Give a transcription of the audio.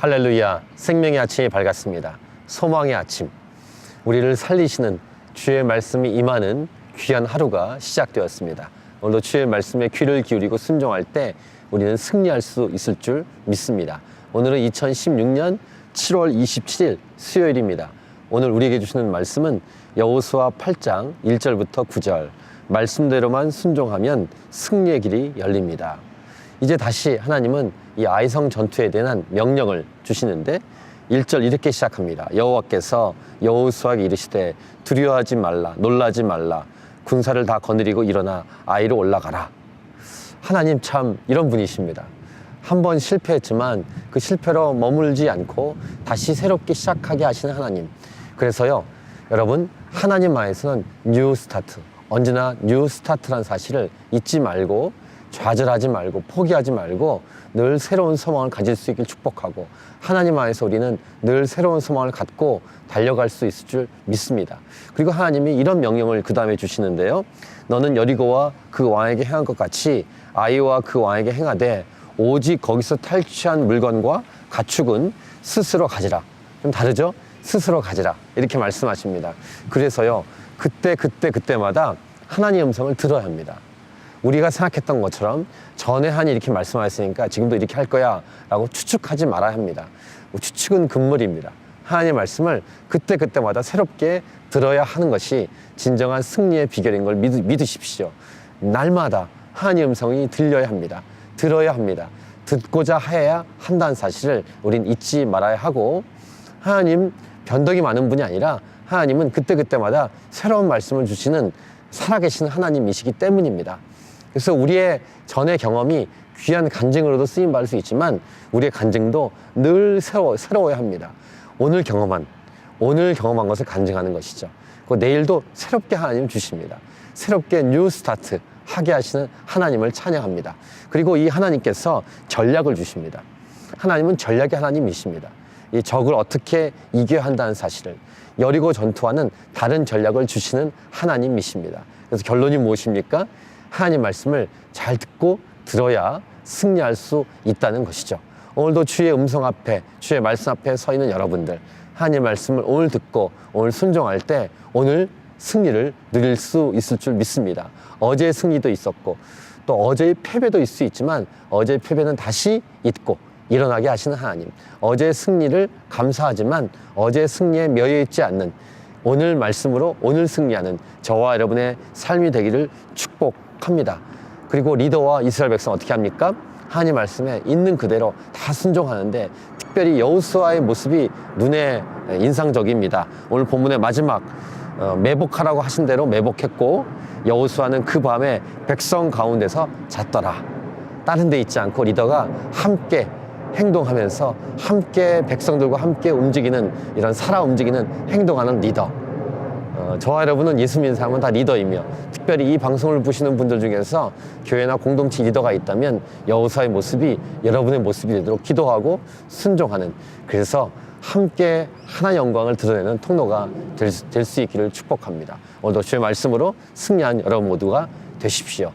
할렐루야. 생명의 아침이 밝았습니다. 소망의 아침. 우리를 살리시는 주의 말씀이 임하는 귀한 하루가 시작되었습니다. 오늘도 주의 말씀에 귀를 기울이고 순종할 때 우리는 승리할 수 있을 줄 믿습니다. 오늘은 2016년 7월 27일 수요일입니다. 오늘 우리에게 주시는 말씀은 여호수아 8장 1절부터 9절 말씀대로만 순종하면 승리의 길이 열립니다. 이제 다시 하나님은 이 아이성 전투에 대한 명령을 주시는데 1절 이렇게 시작합니다. 여호와께서 여호수아에게 이르시되 두려워하지 말라 놀라지 말라 군사를 다 거느리고 일어나 아이로 올라가라. 하나님 참 이런 분이십니다. 한 번 실패했지만 그 실패로 머물지 않고 다시 새롭게 시작하게 하시는 하나님. 그래서요, 여러분, 하나님 안에서는 뉴 스타트, 언제나 뉴 스타트란 사실을 잊지 말고 좌절하지 말고 포기하지 말고 늘 새로운 소망을 가질 수 있길 축복하고 하나님 안에서 우리는 늘 새로운 소망을 갖고 달려갈 수 있을 줄 믿습니다. 그리고 하나님이 이런 명령을 그 다음에 주시는데요. 너는 여리고와 그 왕에게 행한 것 같이 아이와 그 왕에게 행하되 오직 거기서 탈취한 물건과 가축은 스스로 가지라. 좀 다르죠? 스스로 가지라. 이렇게 말씀하십니다. 그래서요, 그때, 그때, 그때마다 하나님의 음성을 들어야 합니다. 우리가 생각했던 것처럼 전에 하니 이렇게 말씀하셨으니까 지금도 이렇게 할 거야 라고 추측하지 말아야 합니다. 추측은 금물입니다. 하나님의 말씀을 그때그때마다 새롭게 들어야 하는 것이 진정한 승리의 비결인 걸 믿, 믿으십시오. 날마다 하나님의 음성이 들려야 합니다. 들어야 합니다. 듣고자 해야 한다는 사실을 우린 잊지 말아야 하고 하나님 변덕이 많은 분이 아니라 하나님은 그때그때마다 새로운 말씀을 주시는 살아계신 하나님이시기 때문입니다. 그래서 우리의 전의 경험이 귀한 간증으로도 쓰임 받을 수 있지만 우리의 간증도 늘 새로, 새로워야 합니다. 오늘 경험한, 오늘 경험한 것을 간증하는 것이죠. 그 내일도 새롭게 하나님 주십니다. 새롭게 뉴 스타트 하게 하시는 하나님을 찬양합니다. 그리고 이 하나님께서 전략을 주십니다. 하나님은 전략의 하나님이십니다. 이 적을 어떻게 이겨야 한다는 사실을 여리고 전투와는 다른 전략을 주시는 하나님이십니다. 그래서 결론이 무엇입니까? 하나님 말씀을 잘 듣고 들어야 승리할 수 있다는 것이죠. 오늘도 주의 음성 앞에, 주의 말씀 앞에 서 있는 여러분들, 하나님 말씀을 오늘 듣고 오늘 순종할 때 오늘 승리를 누릴 수 있을 줄 믿습니다. 어제의 승리도 있었고 또 어제의 패배도 있을 수 있지만 어제의 패배는 다시 잊고 일어나게 하시는 하나님. 어제의 승리를 감사하지만 어제의 승리에 멸여 있지 않는 오늘 말씀으로 오늘 승리하는 저와 여러분의 삶이 되기를 축복 합니다. 그리고 리더와 이스라엘 백성 어떻게 합니까? 하나님 말씀에 있는 그대로 다 순종하는데 특별히 여호수아의 모습이 눈에 인상적입니다. 오늘 본문의 마지막 어, 매복하라고 하신 대로 매복했고 여호수아는 그 밤에 백성 가운데서 잤더라. 다른 데 있지 않고 리더가 함께 행동하면서 함께 백성들과 함께 움직이는 이런 살아 움직이는 행동하는 리더. 어, 저와 여러분은 예수 믿는 사람은 다 리더이며 특별히 이 방송을 보시는 분들 중에서 교회나 공동체 리더가 있다면 여호사의 모습이 여러분의 모습이 되도록 기도하고 순종하는 그래서 함께 하나 영광을 드러내는 통로가 될 수 있기를 축복합니다. 오늘도 주의 말씀으로 승리한 여러분 모두가 되십시오.